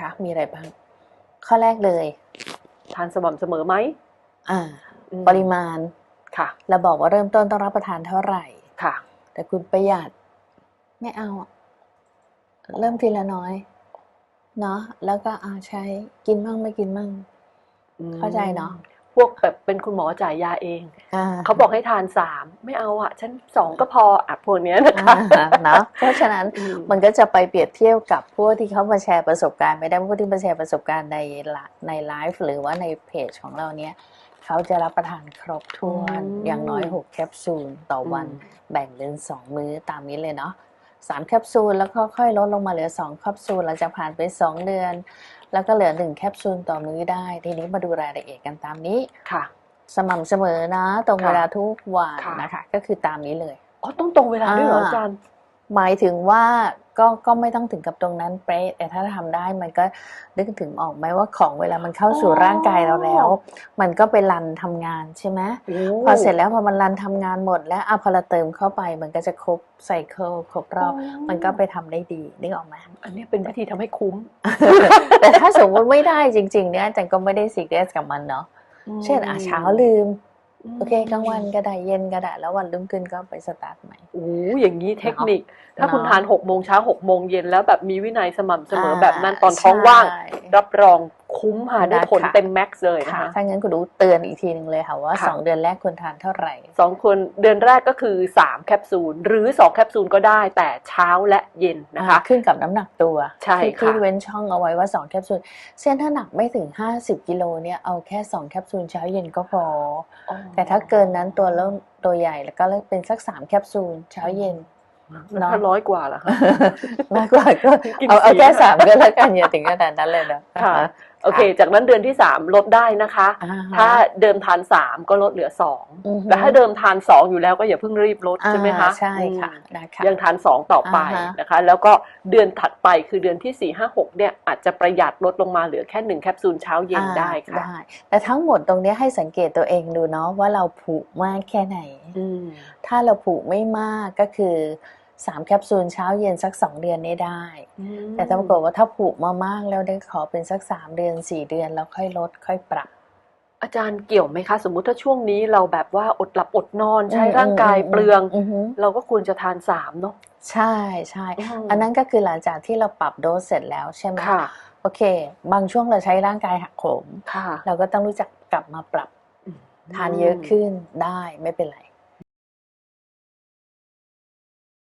คะ มีอะไรบ้าง ข้อแรกเลย ทานสม่ำเสมอไหมอ่าอืมปริมาณค่ะเราบอกว่าเริ่มต้นต้องรับประทานเท่าไหร่ค่ะ แต่คุณประหยัดไม่เอาอะเริ่มทีละน้อยเนาะแล้วก็อาใช้กินมั่งไม่กินมั่งเข้าใจเนอะพ วกแบบเป็นคุณหมอจ่ายยาเองอ่าเขาบอกให้ทานสามไม่เอาอะ ฉันสองก็พออะพวกเนี้ยนะคะอ่าเนาะเพราะฉะนั้นอืมมันก็จะไปเปรียบเทียบกับพวกที่เขามาแชร์ประสบการณ์ไม่ได้พวกที่มาแชร์ประสบการณ์ในละในไลฟ์หรือว่าในเพจของเราเนี่ยเขาจะรับประทานครบถ้วนอืมอย่างน้อยหกแคปซูลต่อวันอืมแบ่งเป็นสองมื้อตามนี้เลยเนาะ สามแคปซูลแล้วก็ค่อยลดลงมาเหลือสองแคปซูลหลังจากผ่านไปสองเดือน แล้วก็เหลือหนึ่งแคปซูลต่อมื้อได้ ทีนี้มาดูรายละเอียดกันตามนี้ค่ะ สม่ำเสมอนะ ตรงค่ะเวลาทุกวันค่ะนะคะ ก็คือตามนี้เลยอ๋อต้องตรงเวลาด้วยเหรออ่าอาจารย์หมายถึงว่า ก็ก็ไม่ต้องถึงกับตรงนั้นเป๊ะแต่ถ้าทำได้มันก็นึกถึงออกไหมว่าของเวลามันเข้าสู่อ๋อร่างกายเราแล้ว มันก็ไปรันทำงานใช่ไหมพอเสร็จแล้วพอมันรันทำงานหมด แล้วอะพอเราเติมเข้าไปมันก็จะครบไซเคิลครบรอบมันก็ไปทำได้ดีนึกออกไหมอันนี้เป็นวิธีทำให้คุ้ม แต่ถ้าสมมติไม่ได้จริง ๆ เนี่ยอาจันก็ไม่ได้ซีเรียสกับมันเนาะเช่นอะเช้าลืม โอเคกลางวันก็ได้เย็นก็ได้แล้ววันรุ่งขึ้นก็ไปสตาร์ทใหม่โอ้อย่างนี้เทคนิค ถ้าคุณเนาะทานหกโมงเช้าหกโมงเย็นแล้วแบบมีวินัยสม่ำเสมออ่าแบบนั้นตอนท้องว่างใช่รับรอง คุ้มค่ะได้ผลนะคะเต็มแม็กซ์เลยนะค่ะคะถ้างั้นคุณดูเตือนอีกทีหนึ่งเลยค่ะว่าค่ะสองเดือนแรกควรทานเท่าไหร่สองคนเดือนแรกก็คือ 3 แคปซูล หรือ 2 แคปซูลก็ได้แต่เช้าและเย็นนะคะ ขึ้นกับน้ำหนักตัวใช่ที่ค่ะที่เว้นช่องเอาไว้ว่า 2 แคปซูลเส้นถ้าหนักไม่ถึง 50 กิโลเนี่ยเอาแค่ 2 แคปซูลเช้าเย็นก็พออ๋อแต่ถ้าเกินนั้นตัวเริ่มตัวใหญ่แล้วก็เริ่มเป็นสัก 3 แคปซูลเช้าเย็นแล้วถ้าร้อยกว่าล่ะคะมากกว่าก็กินเอาเอาสี่แค่สามก็แล้วกันอย่าถึงขนาดนั้นเลยนะค่ะ โอเค จากนั้นเดือนที่3ลดได้นะคะอ่ฮะถ้าเดิมทาน3ก็ลดเหลืออือฮึ2แต่ถ้าเดิมทาน2อยู่แล้วก็อย่าเพิ่งรีบลดใช่ไหมคะอ่าใช่ค่ะอืมนะคะยังทาน2ต่อไปอ่าฮะนะคะ แล้วก็เดือนถัดไปคือเดือนที่4 5 6เนี่ยอาจจะประหยัดลดลงมาเหลือแค่1แคปซูลเช้าเย็นอ่าได้ค่ะได้แต่ทั้งหมดตรงเนี้ยให้สังเกตตัวเองดูเนาะว่าเราผุมากแค่ไหนอืมถ้าเราผุไม่มากก็คือ สามแคปซูลเช้าเย็นสักสองเดือนได้ได้ แต่ถ้าปรากฏว่าถ้าผุมามากแล้วได้ขอเป็นสักสามเดือนสี่เดือนแล้วค่อยลดค่อยปรับ อาจารย์เกี่ยวไหมคะ สมมุติถ้าช่วงนี้เราแบบว่าอดหลับอดนอนใช้ร่างกายเปลืองมฮึเราก็ควรจะทานสามเนาะใช่ใช่อันนั้นก็คือหลังจากที่เราปรับโดสเสร็จแล้วใช่ไหมค่ะโอเค บางช่วงเราใช้ร่างกายหักโหมค่ะเราก็ต้องรู้จักกลับมาปรับทานเยอะขึ้นได้ไม่เป็นไร